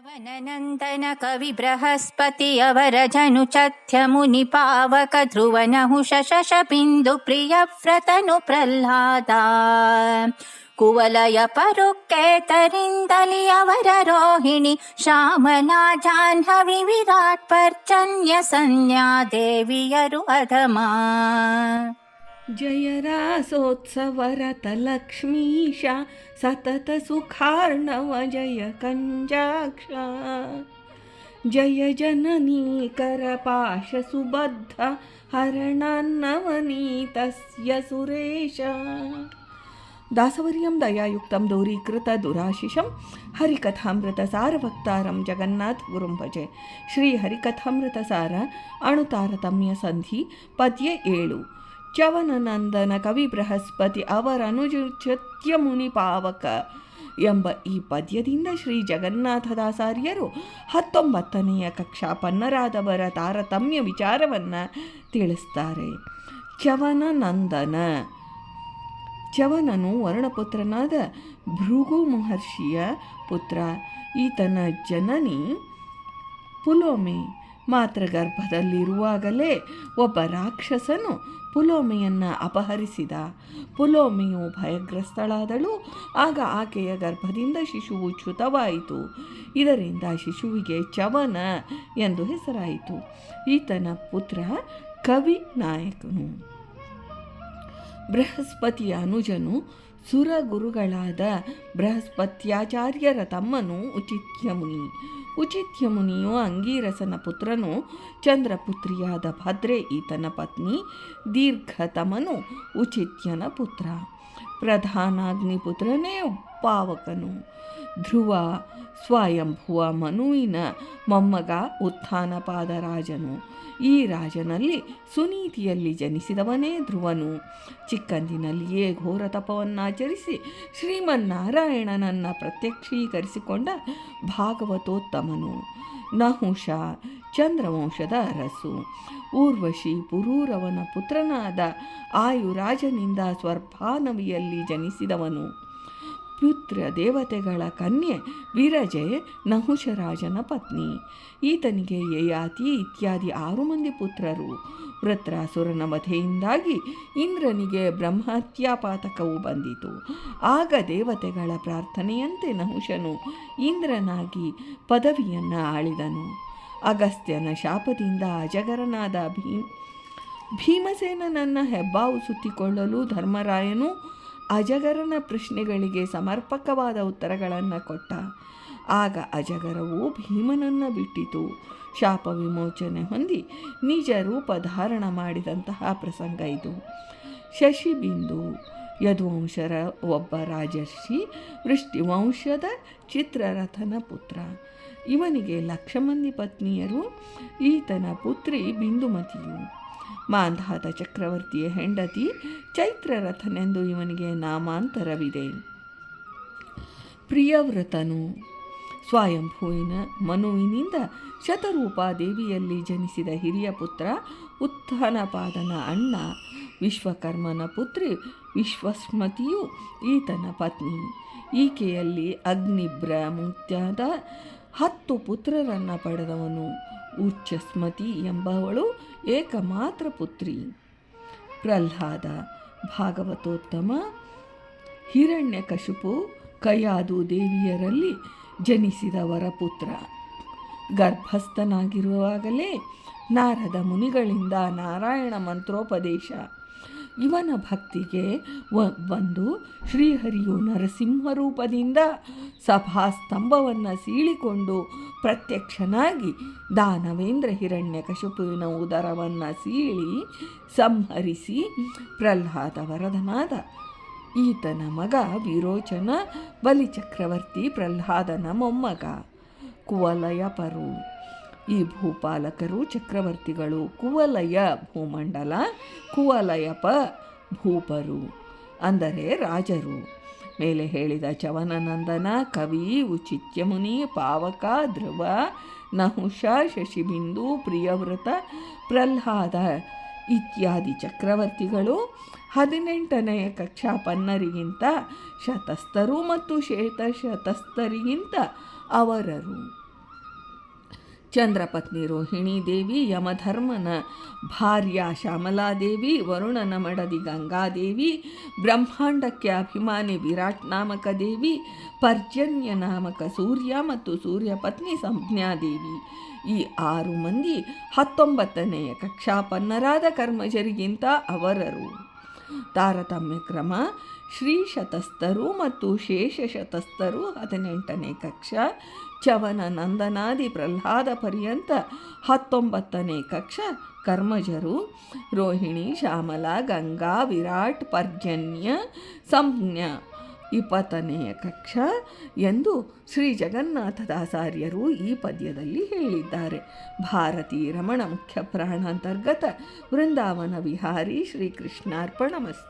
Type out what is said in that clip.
ಯವನನಂದನ ಕವಿ ಬೃಹಸ್ಪತಿ ಅವರ ಜನು ಚಥ್ಯ ಮುನಿ ಪಾವಕ ಧ್ರುವನಹುಷ ಶಶಬಿಂದು ಪ್ರಿಯ ವ್ರತನು ಪ್ರಹ್ಲಾದ ಕುವಲಯ ಪರುಕ್ಕೇತರಿಂದಲಿ ಅವರ जयरासोत्सवरतलक्ष्मीशा सततसुखार्णव जय कञ्जाक्षा जय जननीकरपाशसुबद्ध हरणान्नवनीतस्य सुरेश। दासवर्यं दयायुक्तं दूरीकृतदुराशिषं हरिकथामृतसारवक्तारं जगन्नाथ गुरुं भजे। श्रीहरिकथामृतसार अणुतारतम्यसन्धि पद्ये एळु। ಚವನನಂದನ ಕವಿ ಬೃಹಸ್ಪತಿ ಅವರನುಜುಚ್ಯತ್ಯ ಮುನಿ ಪಾವಕ ಎಂಬ ಈ ಪದ್ಯದಿಂದ ಶ್ರೀ ಜಗನ್ನಾಥದಾಸಾರ್ಯರು ಹತ್ತೊಂಬತ್ತನೆಯ ಕಕ್ಷಾಪನ್ನರಾದವರ ತಾರತಮ್ಯ ವಿಚಾರವನ್ನು ತಿಳಿಸ್ತಾರೆ. ಚವನನಂದನ ಚವನನು ವರ್ಣಪುತ್ರನಾದ ಭೃಗು ಮಹರ್ಷಿಯ ಪುತ್ರ. ಈತನ ಜನನಿ ಪುಲೋಮೆ ಮಾತೃಗರ್ಭದಲ್ಲಿರುವಾಗಲೇ ಒಬ್ಬ ರಾಕ್ಷಸನು ಪುಲೋಮಿಯನ್ನು ಅಪಹರಿಸಿದ. ಪುಲೋಮಿಯು ಭಯಗ್ರಸ್ತಳಾದಳು. ಆಗ ಆಕೆಯ ಗರ್ಭದಿಂದ ಶಿಶುವು ಚ್ಯುತವಾಯಿತು. ಇದರಿಂದ ಶಿಶುವಿಗೆ ಚವನ ಎಂದು ಹೆಸರಾಯಿತು. ಈತನ ಪುತ್ರ ಕವಿ ನಾಯಕನು. ಬೃಹಸ್ಪತಿಯ ಅನುಜನು ಸುರಗುರುಗಳಾದ ಬೃಹಸ್ಪತ್ಯಾಚಾರ್ಯರ ತಮ್ಮನು ಉಚಿತ್ಯ ಮುನಿ ಉಚಿತ್ಯ ಮುನಿಯು ಅಂಗೀರಸನ ಪುತ್ರನು ಚಂದ್ರಪುತ್ರಿಯಾದ ಭದ್ರೆ ಈತನ ಪತ್ನಿ ದೀರ್ಘತಮನು ಉಚಿತ್ಯನ ಪುತ್ರ. ಪ್ರಧಾನಾಗ್ನಿಪುತ್ರನೇ ಪಾವಕನು. ಧ್ರುವ ಸ್ವಯಂಭುವ ಮನುವಿನ ಮೊಮ್ಮಗ ಉತ್ಥಾನಪಾದ ರಾಜನು ಈ ರಾಜನಲ್ಲಿ ಸುನೀತಿಯಲ್ಲಿ ಜನಿಸಿದವನೇ ಧ್ರುವನು. ಚಿಕ್ಕಂದಿನಲ್ಲಿಯೇ ಘೋರ ತಪವನ್ನಾಚರಿಸಿ ಶ್ರೀಮನ್ನಾರಾಯಣನನ್ನು ಪ್ರತ್ಯಕ್ಷೀಕರಿಸಿಕೊಂಡ ಭಾಗವತೋತ್ತಮನು. ನಹುಷ ಚಂದ್ರವಂಶದ ಅರಸು ಊರ್ವಶಿ ಪುರೂರವನ ಪುತ್ರನಾದ ಆಯುರಾಜನಿಂದ ಸ್ವರ್ಭಾನವಿಯಲ್ಲಿ ಜನಿಸಿದವನು. ಪುತ್ರ ದೇವತೆಗಳ ಕನ್ಯೆ ವಿರಜೆ ನಹುಷರಾಜನ ಪತ್ನಿ. ಈತನಿಗೆ ಯಯಾತಿ ಇತ್ಯಾದಿ ಆರು ಮಂದಿ ಪುತ್ರರು. ವೃತ್ರಾಸುರನ ವಧೆಯಿಂದಾಗಿ ಇಂದ್ರನಿಗೆ ಬ್ರಹ್ಮತ್ಯಾಪಾತಕವು ಬಂದಿತು. ಆಗ ದೇವತೆಗಳ ಪ್ರಾರ್ಥನೆಯಂತೆ ನಹುಷನು ಇಂದ್ರನಾಗಿ ಪದವಿಯನ್ನು ಆಳಿದನು. ಅಗಸ್ತ್ಯನ ಶಾಪದಿಂದ ಅಜಗರನಾದ ಭೀಮ್ ಭೀಮಸೇನನನ್ನು ಹೆಬ್ಬಾವು ಸುತ್ತಿಕೊಳ್ಳಲು ಧರ್ಮರಾಯನು ಅಜಗರನ ಪ್ರಶ್ನೆಗಳಿಗೆ ಸಮರ್ಪಕವಾದ ಉತ್ತರಗಳನ್ನು ಕೊಟ್ಟ. ಆಗ ಅಜಗರವು ಭೀಮನನ್ನು ಬಿಟ್ಟಿತು. ಶಾಪ ವಿಮೋಚನೆ ಹೊಂದಿ ನಿಜ ರೂಪ ಧಾರಣ ಮಾಡಿದಂತಹ ಪ್ರಸಂಗ ಇದು. ಶಶಿಬಿಂದು ಯದುವಂಶರ ಒಬ್ಬ ರಾಜರ್ಷಿ, ವೃಷ್ಟಿವಂಶದ ಚಿತ್ರರಥನ ಪುತ್ರ. ಇವನಿಗೆ ಲಕ್ಷ ಪತ್ನಿಯರು, ಈತನ ಪುತ್ರಿ ಬಿಂದುಮತಿಯು. ಮಾಂಧಾತ ಚಕ್ರವರ್ತಿಯ ಹೆಂಡತಿ ಚೈತ್ರರಥನೆಂದು ಇವನಿಗೆ ನಾಮಾಂತರವಿದೆ. ಪ್ರಿಯವ್ರತನು ಸ್ವಯಂಭೂವಿನ ಮನುವಿನಿಂದ ಶತರೂಪಾ ದೇವಿಯಲ್ಲಿ ಜನಿಸಿದ ಹಿರಿಯ ಪುತ್ರ ಉತ್ಥಾನಪಾದನ ಅಣ್ಣ, ವಿಶ್ವಕರ್ಮನ ಪುತ್ರಿ ವಿಶ್ವಸ್ಮತಿಯು ಈತನ ಪತ್ನಿ. ಈಕೆಯಲ್ಲಿ ಅಗ್ನಿಬ್ರ ಮುಂತಾದ ಹತ್ತು ಪುತ್ರರನ್ನು ಪಡೆದವನು. ಉಚ್ಚಸ್ಮತಿ ಎಂಬವಳು ಏಕಮಾತ್ರ ಪುತ್ರಿ. ಪ್ರಹ್ಲಾದ ಭಾಗವತೋತ್ತಮ. ಹಿರಣ್ಯಕಶುಪು ಕಯಾದು ದೇವಿಯರಲ್ಲಿ ಜನಿಸಿದವರ ಪುತ್ರ. ಗರ್ಭಸ್ಥನಾಗಿರುವಾಗಲೇ ನಾರದ ಮುನಿಗಳಿಂದ ನಾರಾಯಣ ಮಂತ್ರೋಪದೇಶ. ಇವನ ಭಕ್ತಿಗೆ ಬಂದು ಶ್ರೀಹರಿಯು ನರಸಿಂಹ ರೂಪದಿಂದ ಸಭಾಸ್ತಂಭವನ್ನು ಸೀಳಿಕೊಂಡು ಪ್ರತ್ಯಕ್ಷನಾಗಿ ದಾನವೇಂದ್ರ ಹಿರಣ್ಯಕಶಿಪುವಿನ ಉದರವನ್ನು ಸೀಳಿ ಸಂಹರಿಸಿ ಪ್ರಹ್ಲಾದ ವರದನಾದ. ಈತನ ಮಗ ವಿರೋಚನ ಬಲಿಚಕ್ರವರ್ತಿ ಪ್ರಹ್ಲಾದನ ಮೊಮ್ಮಗ. ಕುವಲಯ ಪರು. ಈ ಭೂಪಾಲಕರು ಚಕ್ರವರ್ತಿಗಳು ಕುವಲಯ ಭೂಮಂಡಲ ಕುವಲಯಪ ಭೂಪರು, ಅಂದರೆ ರಾಜರು. ಮೇಲೆ ಹೇಳಿದ ಚವನನಂದನ ಕವಿ ಉಚಿತ್ಯಮುನಿ ಪಾವಕ ಧ್ರುವ ನಹುಷ ಶಶಿಬಿಂದು ಪ್ರಿಯವ್ರತ ಪ್ರಹ್ಲಾದ ಇತ್ಯಾದಿ ಚಕ್ರವರ್ತಿಗಳು ಹದಿನೆಂಟನೆಯ ಕಕ್ಷಾ ಪನ್ನರಿಗಿಂತ ಶತಸ್ಥರು ಮತ್ತು ಶ್ವೇತ ಶತಸ್ಥರಿಗಿಂತ ಅವರರು. ಚಂದ್ರಪತ್ನಿ ರೋಹಿಣಿ ದೇವಿ, ಯಮಧರ್ಮನ ಭಾರ್ಯ ಶ್ಯಾಮಲಾದೇವಿ, ವರುಣನ ಮಡದಿ ಗಂಗಾದೇವಿ, ಬ್ರಹ್ಮಾಂಡಕ್ಕೆ ಅಭಿಮಾನಿ ವಿರಾಟ್ ನಾಮಕ ದೇವಿ, ಪರ್ಜನ್ಯ ನಾಮಕ ಸೂರ್ಯ ಮತ್ತು ಸೂರ್ಯ ಪತ್ನಿ ಸಂಜ್ಞಾದೇವಿ ಈ ಆರು ಮಂದಿ ಹತ್ತೊಂಬತ್ತನೆಯ ಕಕ್ಷಾಪನ್ನರಾದ ಕರ್ಮಜರಿಗಿಂತ ಅವರರು. ತಾರತಮ್ಯ ಕ್ರಮ, ಶ್ರೀ ಶತಸ್ಥರು ಮತ್ತು ಶೇಷ ಶತಸ್ಥರು ಹದಿನೆಂಟನೇ ಕಕ್ಷ ಚವನ ನಂದನಾದಿ ಪ್ರಹ್ಲಾದ ಪರ್ಯಂತ ಹತ್ತೊಂಬತ್ತನೇ ಕಕ್ಷ ಕರ್ಮಜರು. ರೋಹಿಣಿ, ಶ್ಯಾಮಲ, ಗಂಗಾ, ವಿರಾಟ್, ಪರ್ಜನ್ಯ, ಸಂಜ್ಞ ಇಪ್ಪತ್ತನೆಯ ಕಕ್ಷ ಎಂದು ಶ್ರೀ ಜಗನ್ನಾಥದಾಸಾರ್ಯರು ಈ ಪದ್ಯದಲ್ಲಿ ಹೇಳಿದ್ದಾರೆ. ಭಾರತೀ ರಮಣ ಮುಖ್ಯ ಪ್ರಾಣಾಂತರ್ಗತ ವೃಂದಾವನ ವಿಹಾರಿ ಶ್ರೀ ಕೃಷ್ಣಾರ್ಪಣಮಸ್ತು